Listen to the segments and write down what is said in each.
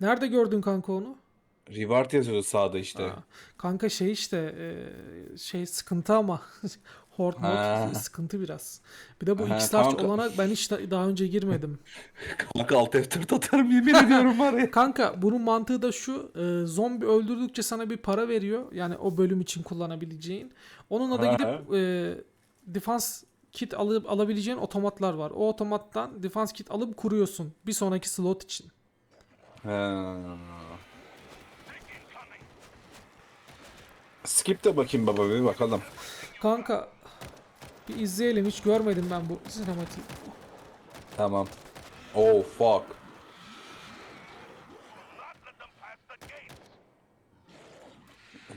Nerede gördün kanka onu? Reward yazıyordu sağda işte. Ha, Kanka şey işte e, şey sıkıntı ama Horde Ha. mod sıkıntı biraz. Bir de bu Ha, X-Large kanka. olana ben hiç da- daha önce girmedim. Kanka alt F4 atarım yemin ediyorum var ya. Kanka bunun mantığı da şu. e, zombi öldürdükçe sana bir para veriyor. Yani o bölüm için kullanabileceğin. Onunla da gidip e, defense kit alıp alabileceğin otomatlar var. O otomattan defense kit alıp kuruyorsun bir sonraki slot için. Ha. Skip de bakayım baba bir bakalım. Kanka bir izleyelim. Hiç görmedim ben bu sinematiği. Tamam. Oh fuck.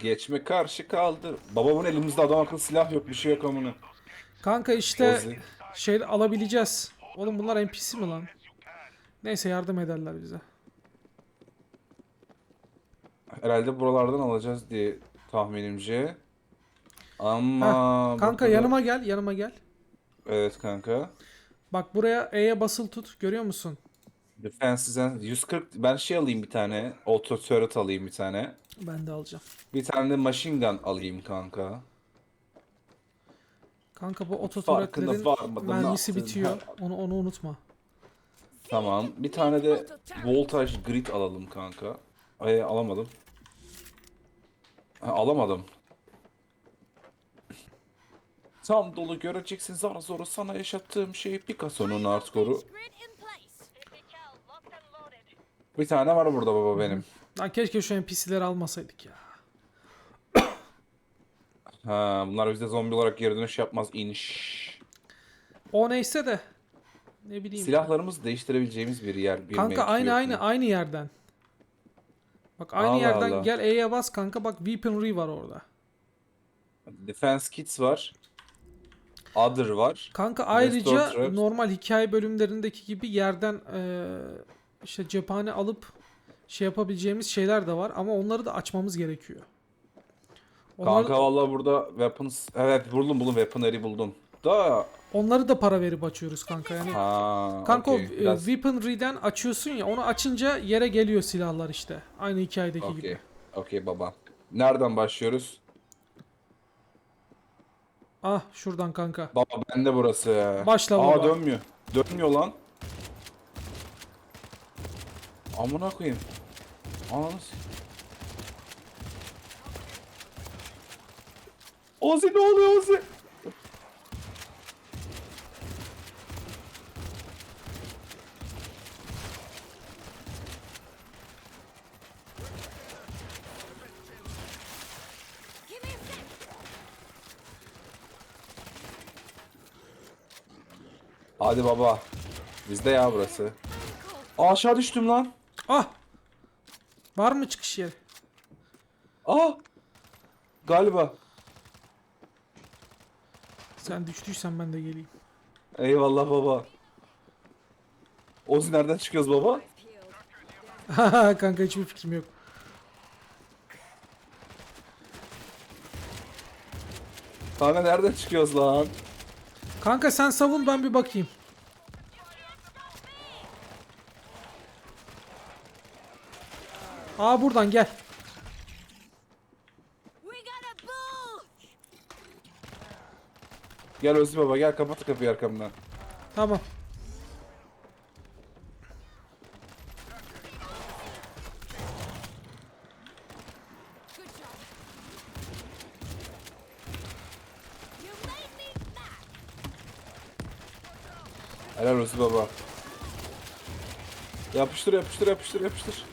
Geçme karşı kaldı. Baba bunun elimizde adam akıllı silah yok bir şey yok amına. Kanka işte Ozi. şey alabileceğiz. Oğlum bunlar NPC mi lan? Neyse yardım ederler bize. Herhalde buralardan alacağız diye tahminimce. Ama Kanka burada da- yanıma gel, yanıma gel. Evet kanka. Bak buraya E'ye basılı tut. Görüyor musun? Defense'den 140 ben şey alayım bir tane. Auto turret alayım bir tane. Ben de alacağım. Bir tane de machine gun alayım kanka. Kanka bu Farkında turretlerin mermisi bitiyor. Onu onu unutma. Tamam. Bir tane de voltage grid alalım kanka. Ay alamadım. Ha, alamadım. Tam dolu göreceksin zar zoru sana yaşattığım şey Picasso'nun artkoru. Bir tane var burada baba benim. Lan keşke şu NPC'leri almasaydık ya. Ha, bunlar bizde zombi olarak geri dönüş yapmaz inş. O neyse de ne bileyim. Silahlarımızı değiştirebileceğimiz bir yer. Bir Kanka mevki aynı yok aynı aynı yerden. Bak aynı Allah yerden Allah. gel E'ye bas kanka bak weaponry var orada. Defense kits var. Other var. Kanka ayrıca normal hikaye bölümlerindeki gibi yerden eee, işte cephane alıp şey yapabileceğimiz şeyler de var ama onları da açmamız gerekiyor. Onlar- Kanka vallahi burada weapons evet buldum buldum weaponry buldum. Da onları da para verip açıyoruz kanka yani. ha Kanka okey, o e, biraz weaponry'den açıyorsun ya onu açınca yere geliyor silahlar işte. Aynı hikayedeki okey. gibi. Okey baba. Nereden başlıyoruz? Ah şuradan kanka. Baba bende burası. Başla Aa baba. dönmüyor. Dönmüyor lan. Amına koyayım. Ananı s- Ozi ne oluyor Ozi? Hadi baba. Bizde ya burası. Aa, aşağı düştüm lan. Ah! Var mı çıkış yeri? Aa. Galiba. Sen düştüysen ben de geleyim. Eyvallah baba. Ozi nereden çıkıyoruz baba? kanka hiçbir fikrim yok. Kanka nereden çıkıyoruz lan? Kanka sen savun ben bir bakayım. Aa buradan gel. Gel Ozi baba gel kapat kapıyı arkamdan. Tamam. Ozi baba. Yapıştır yapıştır yapıştır yapıştır.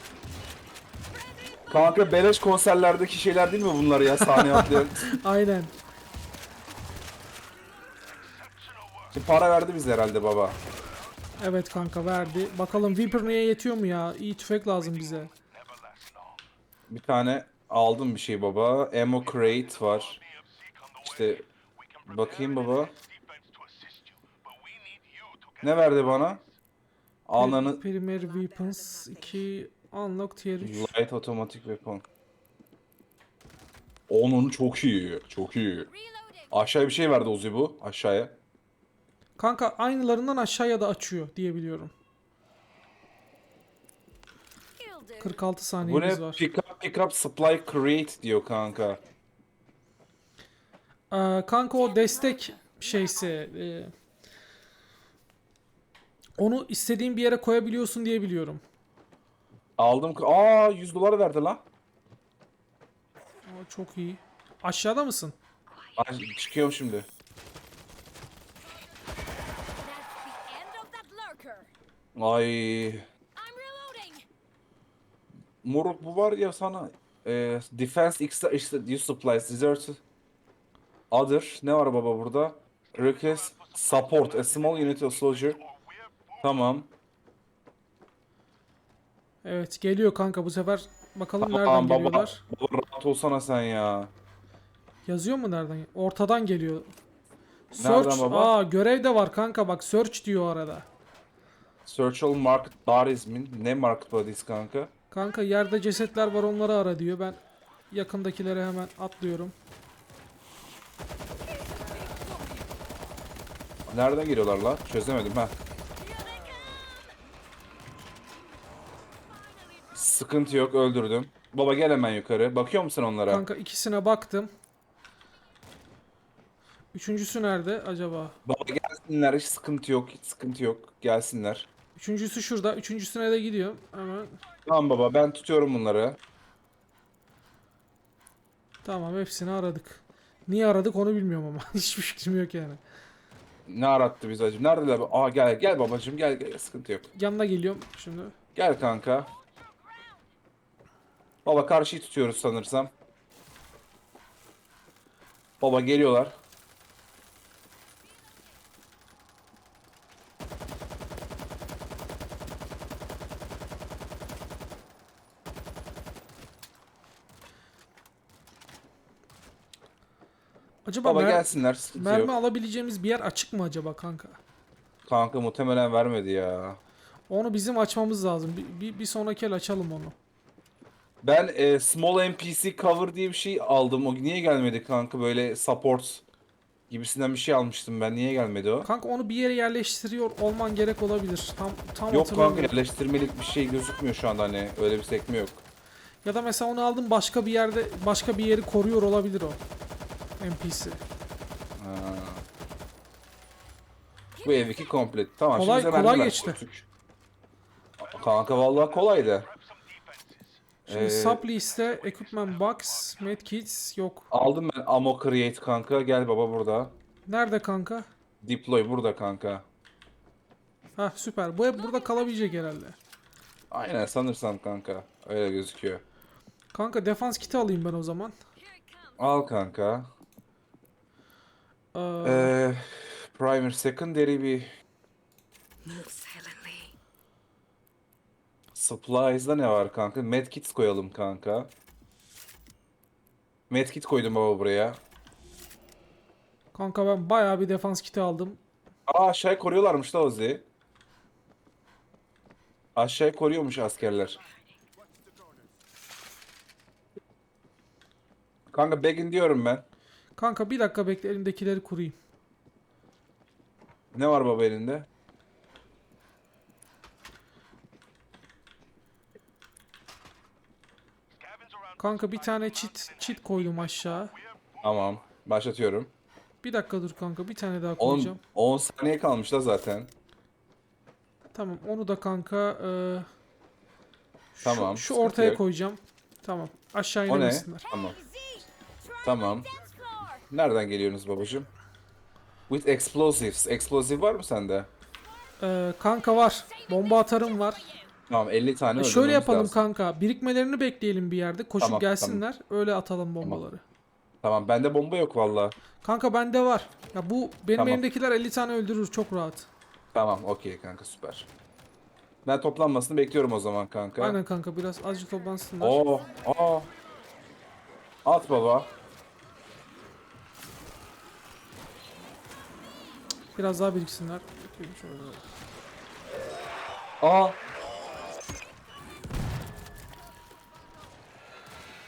Kanka beleş konserlerdeki şeyler değil mi bunlar ya sahne atlayan? Aynen. Şimdi para verdi bize herhalde baba. Evet kanka verdi. Bakalım Weaponry'e yetiyor mu ya? İyi tüfek lazım bize. Bir tane aldım bir şey baba. Ammo crate var. İşte bakayım baba. Ne verdi bana? Ananı Primer Weapons 2 Unlock Tier 3. light automatic weapon. Onun çok iyi. Çok iyi. Aşağıya bir şey verdi Uzi bu. Aşağıya. Kanka aynılarından aşağıya da açıyor diye biliyorum. Kill do. 46 Bu saniyemiz ne? var. Pick up, pick up, supply, create diyor kanka. Ee, kanka o destek şeysi e, onu istediğin bir yere koyabiliyorsun diye biliyorum. Aldım. Aa 100 dolar verdi lan. Aa, çok iyi. Aşağıda mısın? Ay, çıkıyorum şimdi. Ay. Moruk bu var ya sana. E, defense extra, extra use supplies. Resort. Other. Ne var baba burada? Request support. A small unit of soldier. Tamam. Evet geliyor kanka bu sefer bakalım Tamam nereden baba. geliyorlar. Baba rahat olsana sen ya. Yazıyor mu nereden? Ortadan geliyor. Nereden Search. baba? Aa görev de var kanka bak search diyor arada. Search all market bodies mi? Ne market bodies kanka? Kanka yerde cesetler var onları ara diyor. Ben yakındakilere hemen atlıyorum. Nereden geliyorlar lan? Çözemedim ha. Sıkıntı yok öldürdüm. Baba gel hemen yukarı. Bakıyor musun onlara? Kanka ikisine baktım. Üçüncüsü nerede acaba? Baba gelsinler hiç sıkıntı yok. Hiç sıkıntı yok. Gelsinler. Üçüncüsü şurada. Üçüncüsüne de gidiyorum. Hemen. Tamam baba ben tutuyorum bunları. Tamam hepsini aradık. Niye aradık onu bilmiyorum ama. Hiçbir fikrim yok yani. Ne arattı biz acım? Neredeler? Aa gel gel babacım gel gel sıkıntı yok. Yanına geliyorum şimdi. Gel kanka. Baba karşıyı tutuyoruz sanırsam. Baba geliyorlar. Acaba Baba mer- gelsinler sıkıntı mermi yok. alabileceğimiz bir yer açık mı acaba kanka? Kanka muhtemelen vermedi ya. Onu bizim açmamız lazım. Bir, bir, bir sonraki el açalım onu. Ben e, Small NPC Cover diye bir şey aldım. O niye gelmedi kanka? Böyle support gibisinden bir şey almıştım ben. Niye gelmedi o? Kanka onu bir yere yerleştiriyor olman gerek olabilir. Tam tam Yok kanka hatırlamıyorum. yerleştirmelik bir şey gözükmüyor şu anda hani öyle bir sekme yok. Ya da mesela onu aldın başka bir yerde başka bir yeri koruyor olabilir o. NPC. Ha. Bu ev iki komple. Tamam Kolay- şimdi kolay geçti. Kanka vallahi kolaydı. Şimdi Ee, subliste equipment box, medkits yok. Aldım ben ammo create kanka. Gel baba burada. Nerede kanka? Deploy burada kanka. Ha süper. Bu hep burada kalabilecek herhalde. Aynen sanırsam kanka. Öyle gözüküyor. Kanka defans kiti alayım ben o zaman. Al kanka. Ee, Ee, primer secondary bir supplies'da ne var kanka? Medkits koyalım kanka. Medkit koydum baba buraya. kanka ben bayağı bir defans kiti aldım. Aa aşağıya koruyorlarmış da Ozi. Aşağıya koruyormuş askerler. Kanka begin diyorum ben. Kanka bir dakika bekle elimdekileri kurayım. Ne var baba elinde? Kanka bir tane çit çit koydum aşağı. Tamam. Başlatıyorum. Bir dakika dur kanka bir tane daha 10, koyacağım. 10 saniye kalmış da zaten. Tamam onu da kanka e, şu, Tamam, şu sıkıntı ortaya yok. koyacağım. Tamam. Aşağı O ne? inemesinler. Tamam. Tamam. Nereden geliyorsunuz babacığım? With explosives. Explosive var mı sende? E, kanka var. Bomba atarım var. Tamam 50 tane E, öldürmemiz şöyle yapalım lazım. kanka. Birikmelerini bekleyelim bir yerde. Koşup Tamam, gelsinler. Öyle atalım bombaları. Tamam bende bomba yok valla. Kanka bende var. Ya bu benim Tamam. elimdekiler 50 tane öldürür çok rahat. Tamam okey kanka süper. Ben toplanmasını bekliyorum o zaman kanka. Aynen kanka biraz azıcık toplansınlar. Oo, aa. At baba. Biraz daha biriksinler. Bakayım şöyle. Aa.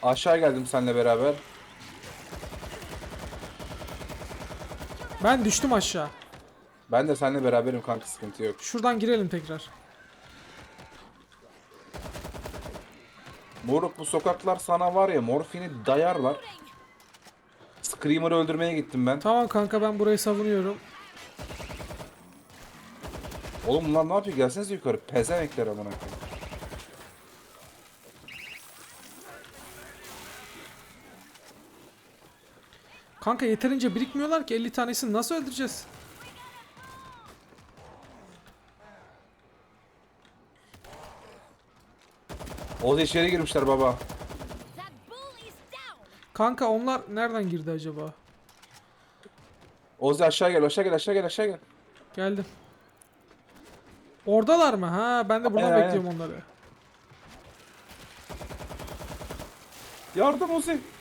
Aşağı geldim seninle beraber. Ben düştüm aşağı. Ben de seninle beraberim kanka sıkıntı yok. Şuradan girelim tekrar. Moruk bu sokaklar sana var ya morfini dayarlar. Screamer'ı öldürmeye gittim ben. Tamam kanka ben burayı savunuyorum. Oğlum bunlar ne yapıyor? Gelsenize yukarı. Pezemekler amına koyayım. Kanka yeterince birikmiyorlar ki 50 tanesini nasıl öldüreceğiz? Oğuz içeri girmişler baba. Kanka onlar nereden girdi acaba? Oğuz aşağı gel aşağı gel aşağı gel aşağı gel. Geldim. Oradalar mı? Ha ben de buradan Aynen, bekliyorum onları. Yardım Ozi.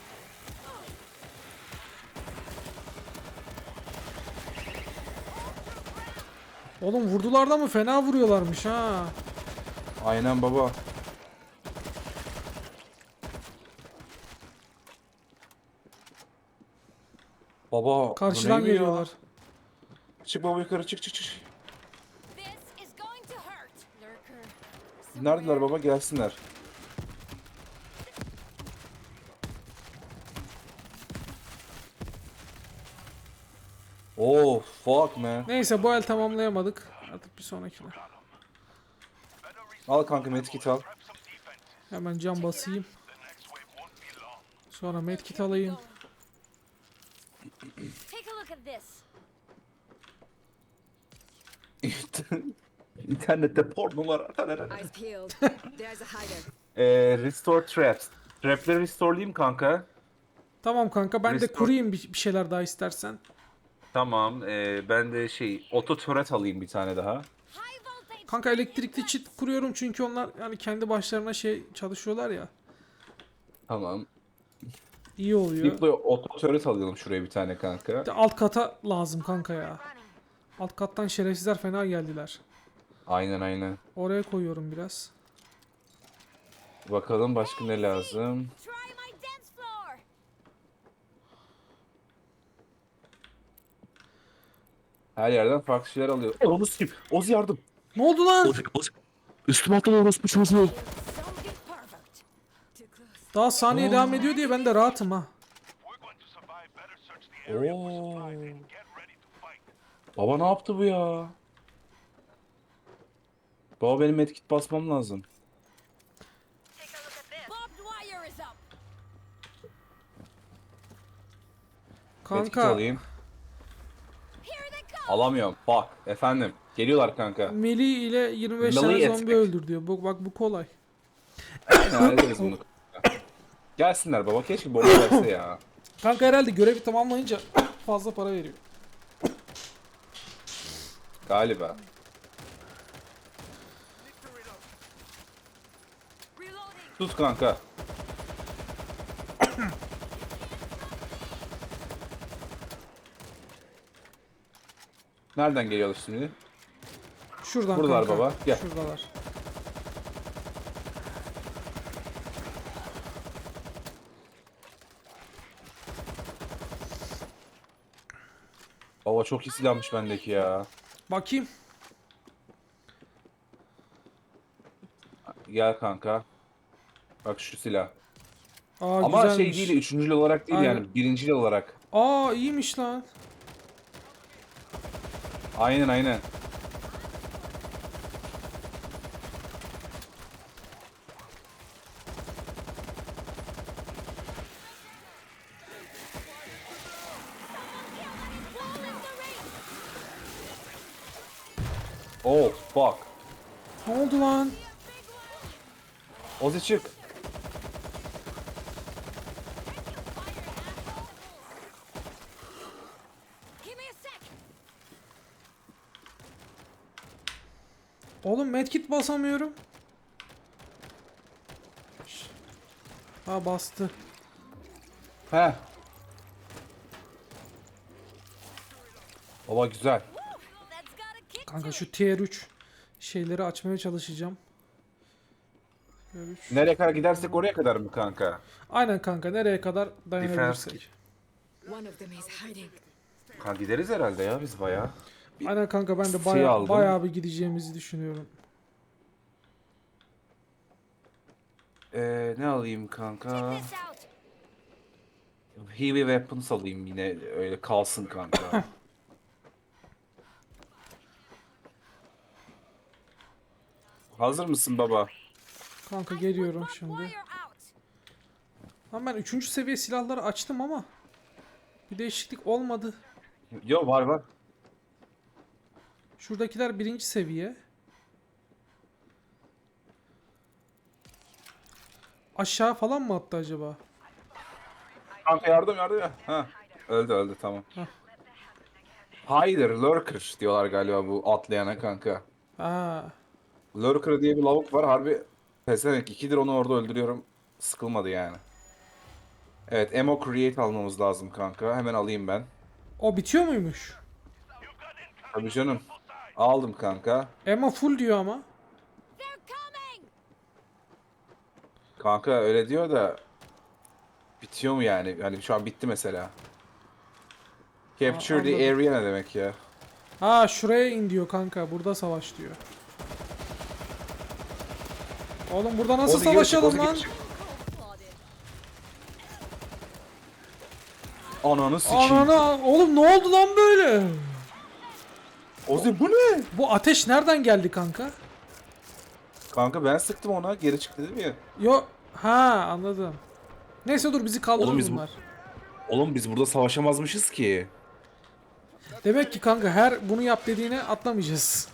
Oğlum vurdular da mı fena vuruyorlarmış ha. Aynen baba. Baba Karşıdan geliyorlar. Çık baba yukarı çık çık çık. Neredeler baba gelsinler. Oh fuck man. Neyse bu el tamamlayamadık. Artık bir sonrakine. Al kanka medkit al. Hemen cam basayım. Sonra medkit alayım. İnternette pornolar. Eyes peeled. There's a hider. Eee restore traps. Trapleri restore'layayım kanka. Tamam kanka ben de Restore- kurayım bir, bir şeyler daha istersen. Tamam. eee, ben de şey auto turret alayım bir tane daha. Kanka elektrikli çit kuruyorum çünkü onlar yani kendi başlarına şey çalışıyorlar ya. Tamam. İyi oluyor. Diplo auto turret alalım şuraya bir tane kanka. Bir de alt kata lazım kanka ya. Alt kattan şerefsizler fena geldiler. Aynen aynen. Oraya koyuyorum biraz. Bakalım başka ne lazım. Her yerden farklı şeyler alıyor. Onu sikip. Oz yardım. Ne oldu lan? Oz, Oz. Üstüme atladı orospu çocuğu. Daha saniye devam ediyor diye ben de rahatım ha. Oo. Baba ne yaptı bu ya? Baba benim medkit basmam lazım. Medkit Kanka alayım. Alamıyorum. Bak efendim. Geliyorlar kanka. Meli ile 25 Melee tane zombi etmek. öldür diyor. Bu, bak bu kolay. Aynen hallederiz bunu. Gelsinler baba. Keşke bomba verse ya. Kanka herhalde görevi tamamlayınca fazla para veriyor. Galiba. Tut kanka. Nereden geliyorlar şimdi? Şuradan Buradalar kanka. baba, gel. Şuradalar. Baba çok iyi silahmış bendeki ya. Bakayım. Gel kanka. Bak şu silah. Aa Ama şey güzelmiş. değil, üçüncül olarak değil Aynen. yani birincil olarak. Aa iyiymiş lan. Aynen aynen. Wall in the ring. Oh fuck. Ne oldu lan? Ozi çık. Oğlum medkit basamıyorum. Ha bastı. He. Baba güzel. Kanka şu tier 3 şeyleri açmaya çalışacağım. Tier 3. Nereye kadar gidersek oraya kadar mı kanka? Aynen kanka nereye kadar dayanabilirsek. Kanka gideriz herhalde ya biz bayağı. Aynen kanka ben de Şey baya, aldım. bayağı bir gideceğimizi düşünüyorum. Ee, ne alayım kanka? Heavy weapons alayım yine öyle kalsın kanka. Hazır mısın baba? Kanka geliyorum şimdi. Lan ben 3. seviye silahları açtım ama bir değişiklik olmadı. Yo var var. Şuradakiler birinci seviye. Aşağı falan mı attı acaba? Kanka yardım yardım ya. Ha. Öldü öldü tamam. Heh. Hider, lurker diyorlar galiba bu atlayana kanka. Aa, Lurker diye bir lavuk var harbi pezevenk ikidir onu orada öldürüyorum. Sıkılmadı yani. Evet ammo create almamız lazım kanka. Hemen alayım ben. o bitiyor muymuş? Tabii canım. Aldım kanka. Emma full diyor ama. Kanka öyle diyor da bitiyor mu yani? Hani şu an bitti mesela. Capture the anladım. area ne demek ya? Ha şuraya in diyor kanka. Burada savaş diyor. Oğlum burada nasıl geri çık, savaşalım Ozi geri lan? çık. Ananı sikeyim. Ananı oğlum ne oldu lan böyle? Ozi bu ne? Bu ateş nereden geldi kanka? Kanka ben sıktım ona geri çık dedim ya. Yo ha anladım. Neyse dur bizi kaldırır Oğlum biz bu- bunlar. Oğlum biz burada savaşamazmışız ki. Demek ki kanka her bunu yap dediğine atlamayacağız.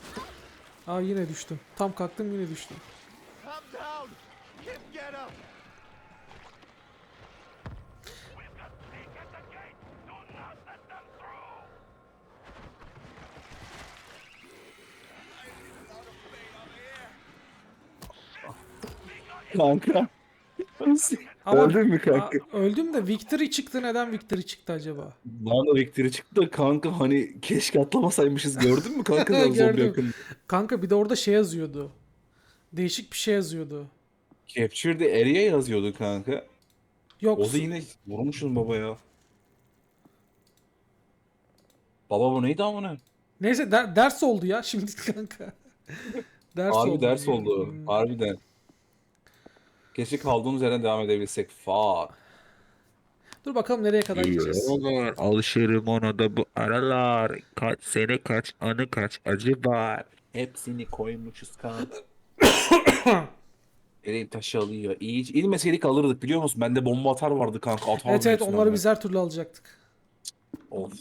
Aa yine düştüm. Tam kalktım yine düştüm. Come down! Get up! Kanka. Ama- Öldün mü kanka? Aa, öldüm de Victory çıktı. Neden Victory çıktı acaba? Bana Victory çıktı da kanka hani keşke atlamasaymışız gördün mü kanka sen zombi Gördüm. yakın. Kanka bir de orada şey yazıyordu. Değişik bir şey yazıyordu. Capture the area yazıyordu kanka. Yok. O da yine vurmuşsun baba ya. Baba bu neydi amına? Neyse der- ders oldu ya şimdi kanka. ders Harbi ders oldu. Hmm. Harbiden. Keşke kaldığımız yerden devam edebilsek. Fuck. Dur bakalım nereye kadar gideceğiz. Olur, alışırım ona da bu aralar. Kaç sene kaç anı kaç acı var. Hepsini koymuşuz kanka. Elin taşı alıyor. İyi. İlmeseydik alırdık biliyor musun? Bende bomba atar vardı kanka. Atar Evet evet onları biz her türlü alacaktık. Of.